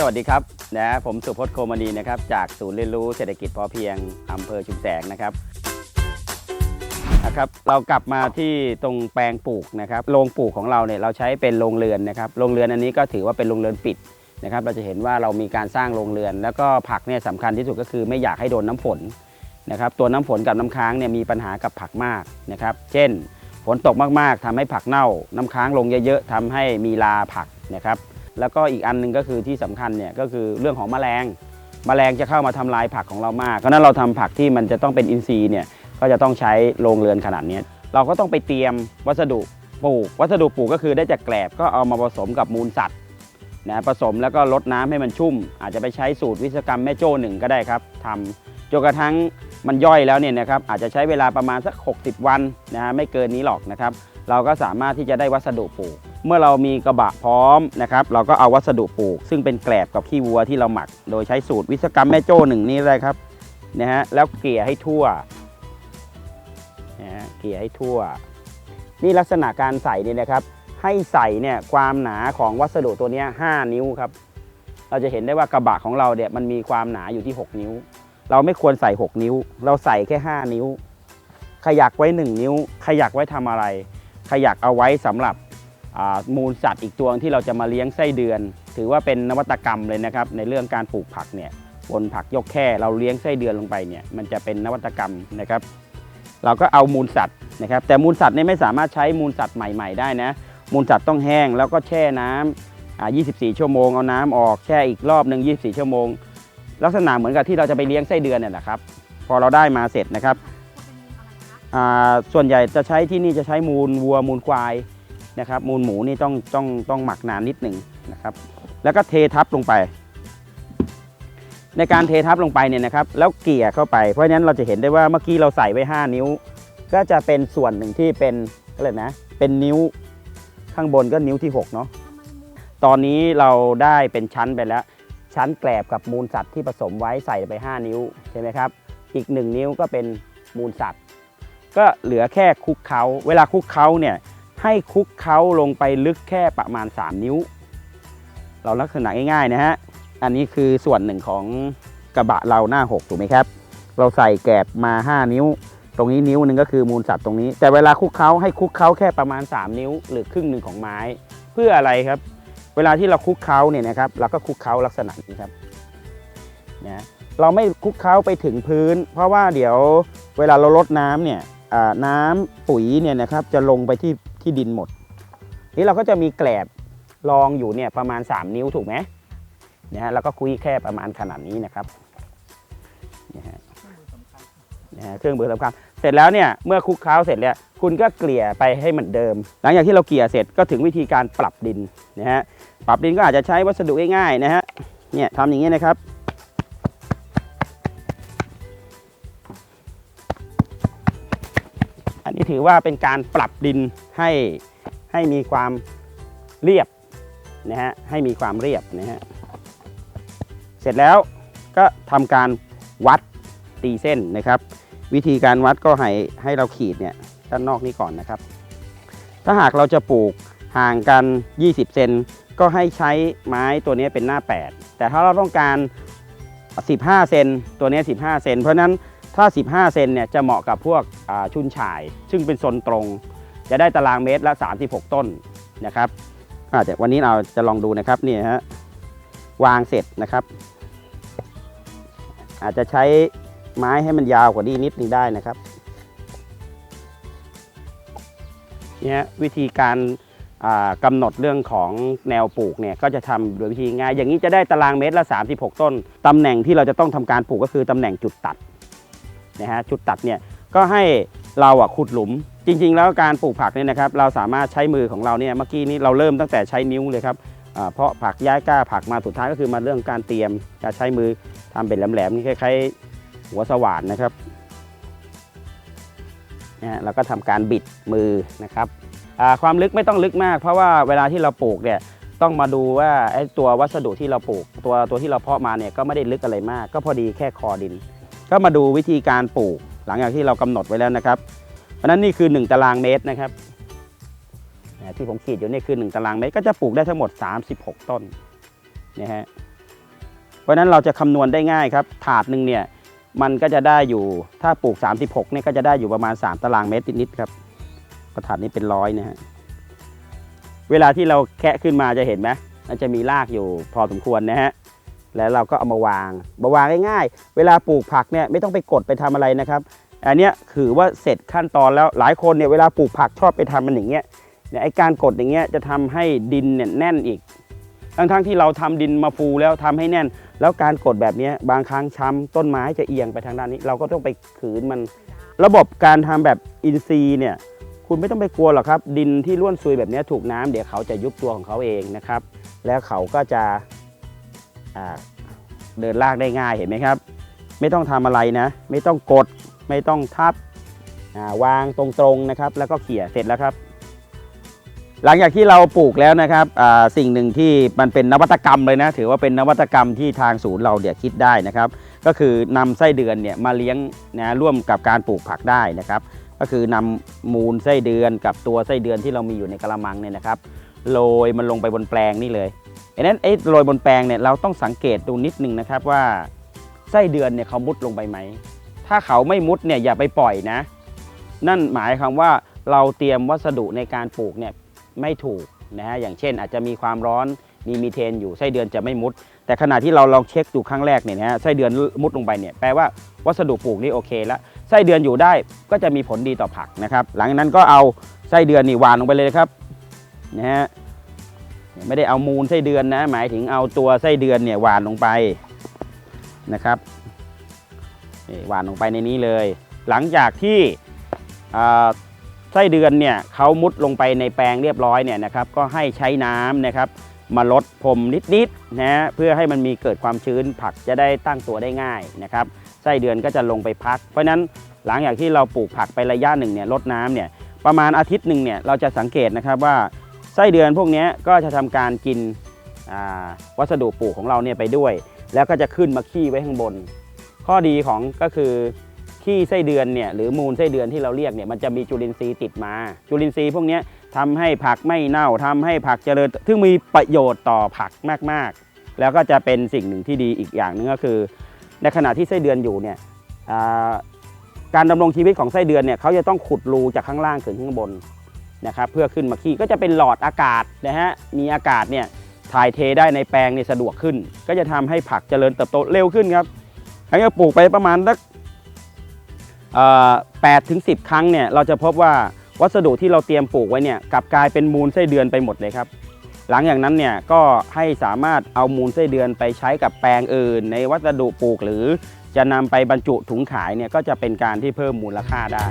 สวัสดีครับนะผมสุพจน์โคมณีนะครับจากศูนย์เรียนรู้เศรษฐกิจพอเพียงอำเภอชุมแสงนะครับนะครับ เรากลับมาที่ตรงแปลงปลูกนะครับโรงปลูกของเราเนี่ยเราใช้เป็นโรงเรือนนะครับโรงเรือนอันนี้ก็ถือว่าเป็นโรงเรือนปิดนะครับ เราจะเห็นว่าเรามีการสร้างโรงเรือน แล้วก็ผักเนี่ยสำคัญที่สุดก็คือไม่อยากให้โดนน้ำฝนนะครับ ตัวน้ำฝนกับน้ำค้างเนี่ยมีปัญหากับผักมากนะครับ เช่นฝนตกมากๆทำให้ผักเน่า น้ำค้างลงเยอะๆทำให้มีลาผักนะครับ แล้วก็อีกอันหนึงก็คือที่สำคัญเนี่ยก็คือเรื่องของแมลง แมลงจะเข้ามาทำลายผักของเรามากเพราะนั้นเราทำผักที่มันจะต้องเป็นอินทรีย์เนี่ยก็จะต้องใช้โรงเรือนขนาดนี้เราก็ต้องไปเตรียมวัสดุปลูก วัสดุปลูกก็คือได้จากแกลบก็เอามาผสมกับมูลสัตว์นะผสมแล้วก็ลดน้ำให้มันชุ่ม อาจจะไปใช้สูตรวิศกรรมแม่โจ้หนึ่งก็ได้ครับทำจนกระทั่งมันย่อยแล้วเนี่ยนะครับอาจจะใช้เวลาประมาณสัก 60 วันนะฮะไม่เกินนี้หรอกนะครับ เราก็สามารถที่จะได้วัสดุปลูก เมื่อเรามีกระบะพร้อมนะครับเราก็เอาวัสดุปลูก ซึ่งเป็นแกลบกับขี้วัวที่เราหมัก โดยใช้สูตรวิศกรรมแม่โจ้หนึ่งนี่เลยครับนะฮะแล้วเกลี่ยให้ทั่วนะฮะเกลี่ยให้ทั่ว นี่ลักษณะการใส่นี่นะครับ ให้ใส่เนี่ยความหนาของวัสดุตัวนี้5นิ้วครับ เราจะเห็นได้ว่ากระบะของเราเนี่ยมันมีความหนาอยู่ที่ 6 นิ้ว เราไม่ควรใส่ 6 นิ้ว เราใส่แค่ 5 นิ้ว ขยักไว้ 1 นิ้ว ขยักไว้ทำอะไร ขยักเอาไว้สำหรับ มูลสัตว์อีกตัวที่เราจะมาเลี้ยงไส้เดือน ถือว่าเป็นนวัตกรรมเลยนะครับ ในเรื่องการปลูกผักเนี่ยบนผักยกแค่เราเลี้ยงไส้เดือนลงไปเนี่ยมันจะเป็นนวัตกรรมนะครับ เราก็เอามูลสัตว์นะครับ แต่มูลสัตว์เนี่ยไม่สามารถใช้มูลสัตว์ใหม่ ๆ ได้นะมูลสัตว์ต้องแห้งแล้วก็แช่น้ำอ่า24 ชั่วโมงเอาน้ำออกแช่อีกรอบหนึ่ง24 ชั่วโมง ลักษณะเหมือนกับที่เราจะไปเลี้ยงไส้เดือนเนี่ยแหละครับพอเราได้มาเสร็จนะครับส่วนใหญ่จะใช้ที่นี่จะใช้มูลวัวมูลควาย นะครับมูลหมูนี่ต้องต้องต้องหมักนานนิดหนึ่งนะครับ แล้วก็เททับลงไป ในการเททับลงไปเนี่ยนะครับ แล้วเกลี่ยเข้าไปเพราะฉะนั้นเราจะเห็นได้ว่าเมื่อกี้เราใส่ไว้ 5 นิ้ว ก็จะเป็นส่วนหนึ่งที่เป็นอะไรนะเป็นนิ้วข้างบนก็นิ้วที่ 6 เนาะตอนนี้เราได้เป็นชั้นไปแล้ว ชั้นแกลบกับมูลสัตว์ที่ผสมไว้ใส่ไป 5 นิ้วใช่ไหมครับ อีก 1 นิ้วก็เป็นมูลสัตว์ ก็เหลือแค่คลุกเขา เวลาคลุกเขาเนี่ย ให้คุกเขาลงไปลึกแค่ประมาณ 3 นิ้ว เราลักษณะง่ายๆนะฮะ อันนี้คือส่วนหนึ่งของกระบะเราหน้า 6 ถูกไหมครับ เราใส่แกบมา 5 นิ้ว ตรงนี้นิ้วหนึ่งก็คือมูลสัตว์ตรงนี้ แต่เวลาคุกเขาให้คุกเขาแค่ประมาณ 3 นิ้ว หรือครึ่งหนึ่งของไม้ เพื่ออะไรครับ เวลาที่เราคุกเขาเนี่ยนะครับเราก็คุกเขาลักษณะนี้ครับนะเราไม่คุกเขาไปถึงพื้น เพราะว่าเดี๋ยวเวลาเราลดน้ำเนี่ยน้ำปุ๋ยเนี่ยนะครับจะลงไปที่ ที่ดินหมด นี่เราก็จะมีแกลบรองอยู่เนี่ยประมาณ 3 นิ้วถูกไหมนะฮะแล้วก็คุยแค่ประมาณขนาดนี้นะครับนะฮะนะฮะเครื่องมือสำคัญเสร็จแล้วเนี่ยเมื่อคลุกเคล้าเสร็จแล้วคุณก็เกลี่ยไปให้เหมือนเดิม หลังจากที่เราเกลี่ยเสร็จก็ถึงวิธีการปรับดินนะฮะปรับดินก็อาจจะใช้วัสดุง่ายๆนะฮะเนี่ยทำอย่างนี้นะครับ ถือว่าเป็นการปรับดินให้ให้มีความเรียบนะฮะให้มีความเรียบนะฮะเสร็จแล้วก็ทำการวัดตีเส้นนะครับ วิธีการวัดก็ให้ให้เราขีดเนี่ยด้านนอกนี้ก่อนนะครับ ถ้าหากเราจะปลูกห่างกัน 20 เซนก็ให้ใช้ไม้ตัวนี้เป็นหน้า 8 แต่ถ้าเราต้องการ 15 เซนตัวนี้ 15 เซนเพราะฉะนั้น ถ้า 15 เซนเนี่ยจะเหมาะกับพวกชุนฉาย ซึ่งเป็นโซนตรง จะได้ตารางเมตรละ 36 ต้นนะครับอาจจะวันนี้เราจะลองดูนะครับนี่ฮะวางเสร็จนะครับ อาจจะใช้ไม้ให้มันยาวกว่านี้นิดนึงได้นะครับเนี่ยวิธีการอ่ากำหนดเรื่องของแนวปลูกเนี่ยก็จะทำโดยวิธีง่าย อย่างนี้จะได้ตารางเมตรละ 36 ต้นตำแหน่งที่เราจะต้องทำการปลูกก็คือตำแหน่งจุดตัด นะฮะจุดตัดเนี่ยก็ให้เราอะขุดหลุม จริง ๆ แล้วการปลูกผักเนี่ยนะครับเราสามารถใช้มือของเราเนี่ยเมื่อกี้นี้เราเริ่มตั้งแต่ใช้นิ้วเลยครับเพราะผักย้ายก้าผักมาสุดท้ายก็คือมาเรื่องการเตรียมการใช้มือทำเป็นแหลมๆนี่คล้ายๆหัวสว่านนะครับนะฮะแล้วก็ทำการบิดมือนะครับความลึกไม่ต้องลึกมาก เพราะว่าเวลาที่เราปลูกเนี่ยต้องมาดูว่าไอ้ตัววัสดุที่เราปลูก ตัวตัวที่เราเพาะมาเนี่ยก็ไม่ได้ลึกอะไรมาก ก็พอดีแค่คอดิน ก็มาดูวิธีการปลูก หลังจากที่เรากำหนดไว้แล้วนะครับเพราะฉะนั้นนี่คือ 1 ตารางเมตรนะครับที่ผมขีดอยู่นี่คือ 1 ตารางเมตรก็จะปลูกได้ทั้งหมด 36 ต้นนะฮะเพราะฉะนั้นเราจะคำนวณได้ง่ายครับ ถาดหนึ่งเนี่ยมันก็จะได้อยู่ถ้าปลูก 36เนี่ยก็จะได้อยู่ประมาณ 3 ตารางเมตรนิดๆครับกระถาดนี้เป็นร้อยนะฮะเวลาที่เราแคะขึ้นมาจะเห็นไหมมันจะมีรากอยู่พอสมควรนะฮะ แล้วเราก็เอามาวางมาวางง่ายๆ เวลาปลูกผักเนี่ยไม่ต้องไปกดไปทำอะไรนะครับ อันเนี้ยถือว่าเสร็จขั้นตอนแล้วหลายคนเนี่ยเวลาปลูกผักชอบไปทำมันอย่างเงี้ยเนี่ยไอการกดอย่างเงี้ยจะทำให้ดินเนี่ยแน่นอีก ทั้งๆที่เราทำดินมาฟูแล้วทำให้แน่น แล้วการกดแบบเนี้ยบางครั้งช้ำต้นไม้จะเอียงไปทางด้านนี้ เราก็ต้องไปขืนมัน ระบบการทำแบบอินทรีย์เนี่ยคุณไม่ต้องไปกลัวหรอกครับ ดินที่ร่วนซุยแบบเนี้ยถูกน้ำเดี๋ยวเขาจะยุบตัวของเขาเองนะครับ แล้วเขาก็จะ เดินลากได้ง่ายเห็นไหมครับ ไม่ต้องทำอะไรนะ ไม่ต้องกดไม่ต้องทับาวางตรงๆนะครับ แล้วก็เขี่ยเสร็จแล้วครับ หลังจากที่เราปลูกแล้วนะครับสิ่งหนึ่งที่มันเป็นนวัตกรรมเลยนะ ถือว่าเป็นนวัตกรรมที่ทางศูนย์เราเนี่ยคิดได้นะครับ ก็คือนำไส้เดือนเนี่ยมาเลี้ยงนะร่วมกับการปลูกผักได้นะครับ ก็คือนำมูลไส้เดือนกับตัวไส้เดือนที่เรามีอยู่ในกระมังเนี่ยนะครับโรยมันลงไปบนแปลงนี่เลย ดังนั้นไอ้โรยบนแปลงเนี่ยเราต้องสังเกตดูนิดนึงนะครับว่าไส้เดือนเนี่ยเขามุดลงไปไหม ถ้าเขาไม่มุดเนี่ยอย่าไปปล่อยนะ นั่นหมายความว่าเราเตรียมวัสดุในการปลูกเนี่ยไม่ถูกนะฮะอย่างเช่นอาจจะมีความร้อนมีมีเทนอยู่ไส้เดือนจะไม่มุด แต่ขณะที่เราลองเช็คดูครั้งแรกเนี่ยนะฮะไส้เดือนมุดลงไปเนี่ยแปลว่าวัสดุปลูกนี่โอเคแล้วไส้เดือนอยู่ได้ก็จะมีผลดีต่อผักนะครับ หลังจากนั้นก็เอาไส้เดือนนี่วานลงไปเลยครับนะฮะ ไม่ได้เอามูลไส้เดือนนะ หมายถึงเอาตัวไส้เดือนเนี่ยหวานลงไปนะครับนี่หวานลงไปในนี้เลย หลังจากที่ไส้เดือนเนี่ยเขามุดลงไปในแปลงเรียบร้อยเนี่ยนะครับ ก็ให้ใช้น้ำนะครับมาลดพรมนิดๆนะฮะเพื่อให้มันมีเกิดความชื้นผักจะได้ตั้งตัวได้ง่ายนะครับไส้เดือนก็จะลงไปพัก เพราะฉะนั้นหลังจากที่เราปลูกผักไประยะหนึ่งเนี่ยลดน้ำเนี่ยประมาณอาทิตย์หนึ่งเนี่ยเราจะสังเกตนะครับว่า ไส้เดือนพวกนี้ก็จะทำการกินวัสดุปลูกของเราเนี่ยไปด้วย แล้วก็จะขึ้นมาขี้ไว้ข้างบน ข้อดีของก็คือขี้ไส้เดือนเนี่ยหรือมูลไส้เดือนที่เราเรียกเนี่ยมันจะมีจุลินทรีย์ติดมา จุลินทรีย์พวกนี้ทำให้ผักไม่เน่าทำให้ผักเจริญซึ่งมีประโยชน์ต่อผักมากๆ แล้วก็จะเป็นสิ่งหนึ่งที่ดีอีกอย่างหนึงก็คือ ในขณะที่ไส้เดือนอยู่เนี่ยการดำรงชีวิตของไส้เดือนเนี่ยเขาจะต้องขุดรูจากข้างล่างขึ้นข้างบน นะครับเพื่อขึ้นมาขี้ก็จะเป็นหลอดอากาศนะฮะมีอากาศเนี่ยถ่ายเทได้ในแปลงเนี่ยสะดวกขึ้น ก็จะทำให้ผักเจริญเติบโตเร็วขึ้นครับอันนี้ปลูกไปประมาณสักแปดถึงสิครั้งเนี่ยเราจะพบว่าวัสดุที่เราเตรียมปลูกไว้เนี่ยกลับกลายเป็นมูลไส้เดือนไปหมดเลยครับ หลังจากนั้นเนี่ยก็ให้สามารถเอามูลไส้เดือนไปใช้กับแปลงอื่น ในวัสดุปลูกหรือจะนำไปบรรจุถุงขายเนี่ยก็จะเป็นการที่เพิ่มมูลค่าได้